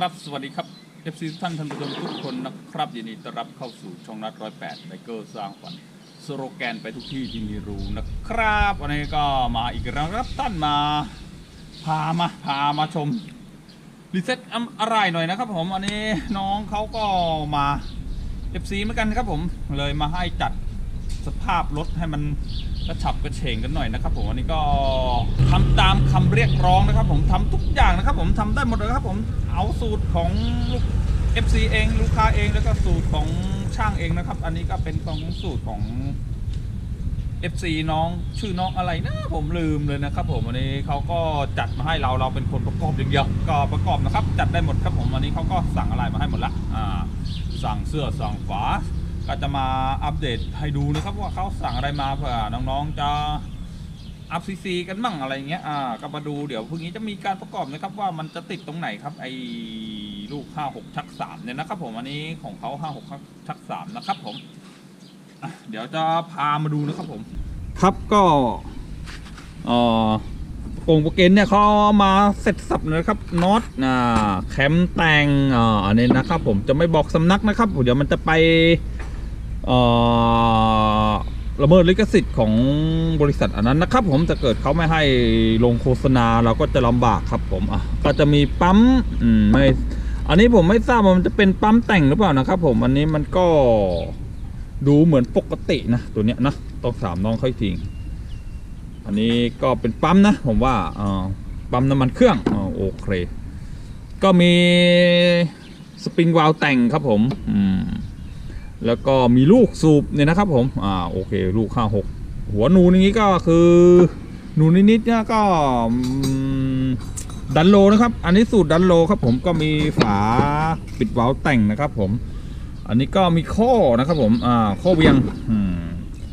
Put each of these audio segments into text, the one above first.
ครับสวัสดีครับ FC ทุกท่านท่านผู้ชมทุกคนนะครับยินดีต้อนรับเข้าสู่ช่องนัดร้อยแปดไบเกอร์สร้างฝันสโลแกนไปทุกที่ที่มีรูนะครับ วันนี้ก็มาอีกแล้วครับท่านมา พามาพามาชมรีเซ็ตอะไรหน่อยนะครับผมอันนี้น้องเขาก็มา FC เหมือนกันครับผมเลยมาให้จัด สภาพรถให้มันกระฉับกระเฉงกันหน่อยนะครับผมอันนี้ก็ทำตามคำเรียกร้องนะครับ ผมทำทุกอย่างนะครับ ผมทำได้หมดเลยครับ ผมเอาสูตรของลูก FC เองลูกค้าเองแล้วก็สูตรของช่างเองนะครับ อันนี้ก็เป็นของสูตรของ FC น้องชื่อน้องอะไรนะผมลืมเลยนะครับ ผมอันนี้เขาก็จัดมาให้เราเราเป็นคนประกอบอย่างเดียวก็ประกอบนะครับ จัดได้หมดครับผมอันนี้เขาก็สั่งอะไรมาให้หมดละอ่าสั่งเสื้อสั่งฝา ก็จะมาอัปเดตให้ดูนะครับว่าเขาสั่งอะไรมาเผื่อน้องๆจะอัพซีซีกันมั่งอะไรเงี้ยอ่าก็มาดูเดี๋ยวพรุ่งนี้จะมีการประกอบนะครับว่ามันจะติดตรงไหนครับไอ้ลูก 56 ชัก 3 เนี่ยนะครับผมอันนี้ของเขา56 ชัก 3 นะครับผมเดี๋ยวจะพามาดูนะครับผม ครับก็เอ่อโป่งโปรเกนเนี่ยเขามาเสร็จสับนะครับน็อตอ่าแคมแตงอ่าอันนี้นะครับผมจะไม่บอกสำนักนะครับเดี๋ยวมันจะไป ละเมิดลิขสิทธิ์ของบริษัทอันนั้นนะครับ ผมจะเกิดเขาไม่ให้ลงโฆษณาเราก็จะลำบากครับผมอะก็จะมีปั๊มอืมไม่อันนี้ผมไม่ทราบว่ามันจะเป็นปั๊มแต่งหรือเปล่านะครับ ผมอันนี้มันก็ดูเหมือนปกตินะตัวเนี้ยนะต้องถามน้องเขาอีกทีอันนี้ก็เป็นปั๊มนะ ผมว่าอ่าปั๊มน้ำมันเครื่องอโอเค ก็มีสปริงวาลวแต่งครับผม อืม แล้วก็มีลูกสูบเนี่ยนะครับผมอ่าโอเคลูกห้าหกหัวหนูอย่างนี้ก็คือหนูนิดๆเนี่ยก็ดันโลนะครับ อันนี้สูตรดันโลครับผมก็มีฝาปิดวาล์วแต่งนะครับผม อันนี้ก็มีข้อนะครับผมอ่าข้อเวียงอืม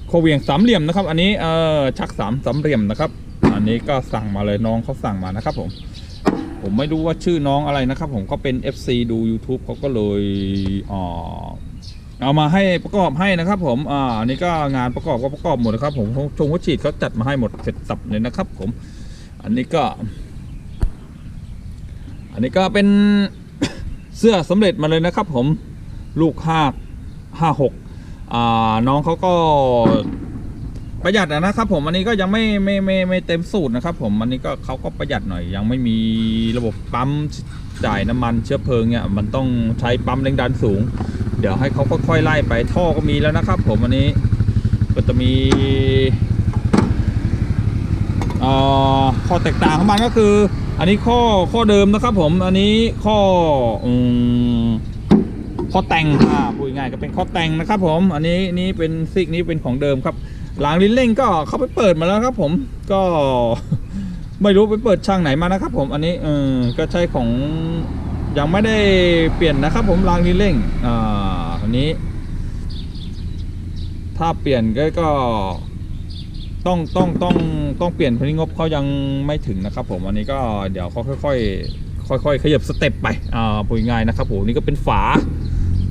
โคเวียงสามเหลี่ยมนะครับ อันนี้เออชักสามสามเหลี่ยมนะครับ อันนี้ก็สั่งมาเลยน้องเขาสั่งมานะครับ ผม ผมไม่รู้ว่าชื่อน้องอะไรนะครับ ผมเขาเป็น FC ดู YouTube เขาก็เลยอ่า เอามาให้ประกอบให้นะครับผม อ่านนี้ก็งานประกอบก็ประกอบหมดนะครับ ผมชงวัฉีดเขาจัดมาให้หมดเสร็จสับเลยนะครับ ผม อันนี้ก็ อันนี้ก็เป็นเสื้อสำเร็จมาเลยนะครับ ผม ลูกห้าห้าหกอ่า น้องเขาก็ประหยัดนะครับผมอันนี้ก็ยังไม่ไม่ไม่ไม่เต็มสูตรนะครับ ผมอันนี้ก็เขาก็ประหยัดหน่อย ยังไม่มีระบบปั๊มจ่ายน้ำมันเชื้อเพลิงเนี่ยมันต้องใช้ปั๊มแรงดันสูง เดี๋ยวให้เขาค่อยๆไล่ไปท่อก็มีแล้วนะครับ ผมอันนี้ก็จะมีอ่าข้อแตกต่างของมันก็คือ อันนี้ข้อข้อเดิมนะครับ ผมอันนี้ข้ออืมข้อแต่งอ่าพูดง่ายก็เป็นข้อแต่งนะครับ ผม อันนี้นี่เป็นซิกนี้เป็นของเดิมครับ หลังลิ้นเร่งก็เขาไปเปิดมาแล้วครับ ผมก็ไม่รู้ไปเปิดช่างไหนมานะครับ ผมอันนี้เออก็ใช้ของ ยังไม่ได้เปลี่ยนนะครับ ผมรางลิ้เร่งอ่าอันนี้ ถ้าเปลี่ยนก็ก็ต้องต้องต้องต้องเปลี่ยนเพราะงบเขายังไม่ถึงนะครับ ผมอันนี้ก็เดี๋ยวเขาค่อยๆค่อยๆขยับสเต็ปไปอ่าพูดง่ายนะครับผมนี่ก็เป็นฝา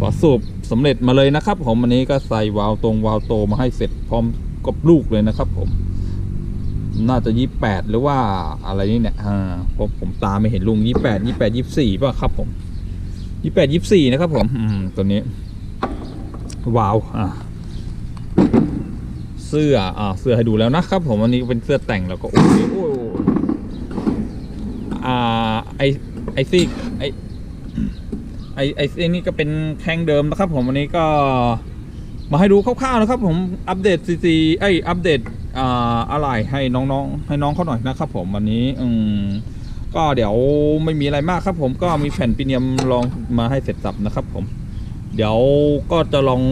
ฝาสูบสำเร็จมาเลยนะครับ ผมอันนี้ก็ใส่วาล์วตรงวาล์วโตมาให้เสร็จพร้อมกับลูกเลยนะครับ ผม น่าจะยี่แปดหรือว่าอะไรนี่เนี่ยอ่าผมผมตามไม่เห็นลุงยี่แปดยี่แปดยี่สี่ป่ะครับผมยี่แปดยี่สี่นะครับผมอืมตัวนี้วาวอ่าเสื้ออ่าเสื้อให้ดูแล้วนะครับ ผมอันนี้เป็นเสื้อแต่งแล้วก็โอ้โหโอ้โหอ่าไอไอซี่ไอไอไอไอนี่ก็เป็นแข้งเดิมนะครับ ผมอันนี้ก็ มาให้ดูคร่าวๆนะครับ ผมอัปเดตซีซีไออัปเดตอ่าอะไรให้น้องๆ ให้น้องเขาหน่อยนะครับ ผมวันนี้อืมก็เดี๋ยวไม่มีอะไรมากครับ ผมก็มีแผ่นปีเนียมลองมาให้เสร็จสับนะครับ ผม เดี๋ยวก็จะลอง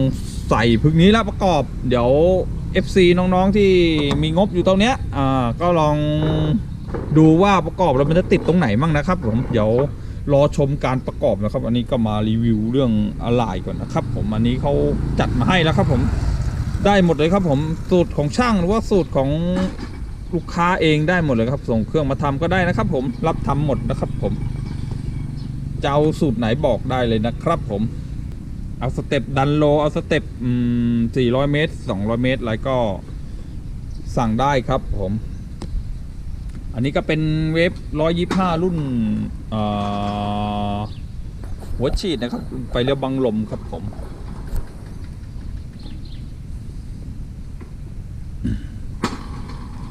ใส่พึกนี้แล้วประกอบ เดี๋ยว FC น้องๆที่มีงบอยู่ตรงเนี้ยอ่าก็ลองดูว่าประกอบแล้วมันจะติดตรงไหนมั่งนะครับ ผมเดี๋ยว รอชมการประกอบนะครับ อันนี้ก็มารีวิวเรื่องอะไรก่อนนะครับ ผมอันนี้เขาจัดมาให้แล้วครับ ผมได้หมดเลยครับ ผมสูตรของช่างหรือว่าสูตรของลูกค้าเองได้หมดเลยครับ ส่งเครื่องมาทำก็ได้นะครับ ผมรับทำหมดนะครับ ผมจะเอาสูตรไหนบอกได้เลยนะครับ ผมเอาสเต็ปดันโลเอาสเต็ปอืม400 เมตร 200 เมตรอะไรก็สั่งได้ครับผม อันนี้ก็เป็นเวฟ125รุ่นเอ่อหัวฉีดนะครับ ไปเรียวบังลมครับผม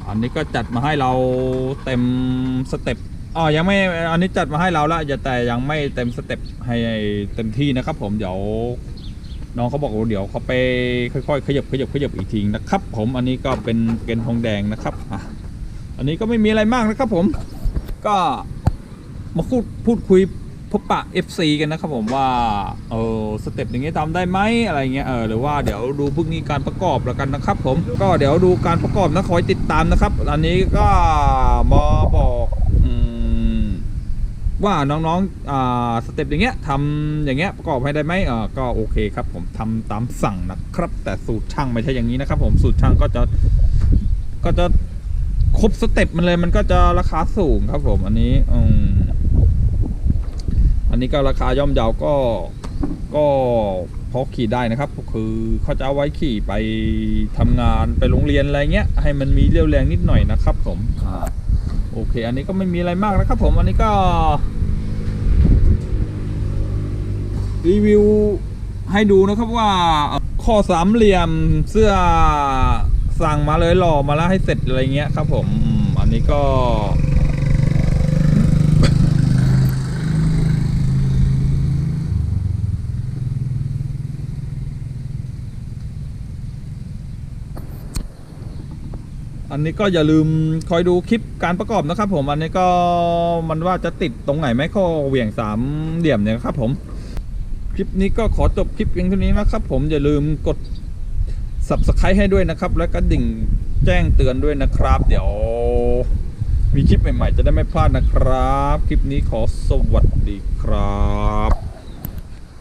อันนี้ก็จัดมาให้เราเต็มสเต็ปอ๋อยังไม่ อันนี้จัดมาให้เราละอย่าแต่ยังไม่เต็มสเต็ปให้เต็มที่นะครับ ผมเดี๋ยวน้องเขาบอกว่าเดี๋ยวเขาไปค่อยๆ ขยับขยับขยับอีกทีนะครับ ผมอันนี้ก็เป็นเกนทองแดงนะครับอะ อันนี้ก็ไม่มีอะไรมากนะครับผม ก็มาพูดพูดคุยพบปะ FC กันนะครับผมว่าเออสเต็ปอย่างเงี้ยทำได้ไหมอะไรเงี้ยเออหรือว่าเดี๋ยวดูพวกนี้การประกอบแล้วกันนะครับผมก็เดี๋ยวดูการประกอบนะคอยติดตามนะครับ อันนี้ก็มาบอกอว่าน้องๆอ่าสเต็ปอย่างเงี้ยทำอย่างเงี้ยประกอบให้ได้ไหมเออก็โอเคครับ ผมทำตามสั่งนะครับ แต่สูตรช่างไม่ใช่อย่างนี้นะครับ ผมสูตรช่างก็จะก็จะ ครบสเต็ปมันเลยมันก็จะราคาสูงครับผมอันนี้อืมอันนี้ก็ราคาย่อมเยาวก็ก็พอขี่ได้นะครับ คือเขาจะเอาไว้ขี่ไปทำงานไปโรงเรียนอะไรเงี้ย ให้มันมีเรี่ยวแรงนิดหน่อยนะครับผมอ่าโอเค อันนี้ก็ไม่มีอะไรมากนะครับ ผมอันนี้ก็ รีวิวให้ดูนะครับว่าข้อสามเหลี่ยมเสื้อ สั่งมาเลยหล่อมาแล้วให้เสร็จอะไรเงี้ยครับผมอันนี้ก็อันนี้ก็อย่าลืมคอยดูคลิปการประกอบนะครับ ผมอันนี้ก็มันว่าจะติดตรงไหนไหมข้อเหวี่ยงสามเหลี่ยมเนี่ยครับผม คลิปนี้ก็ขอจบคลิปเพียงเท่านี้นะครับ ผมอย่าลืมกด s u b สไครต์ให้ด้วยนะครับ แล้วก็ดิ่งแจ้งเตือนด้วยนะครับ เดี๋ยว มีคลิปใหม่ๆ จะได้ไม่พลาดนะครับ คลิปนี้ขอสวัสดีครับ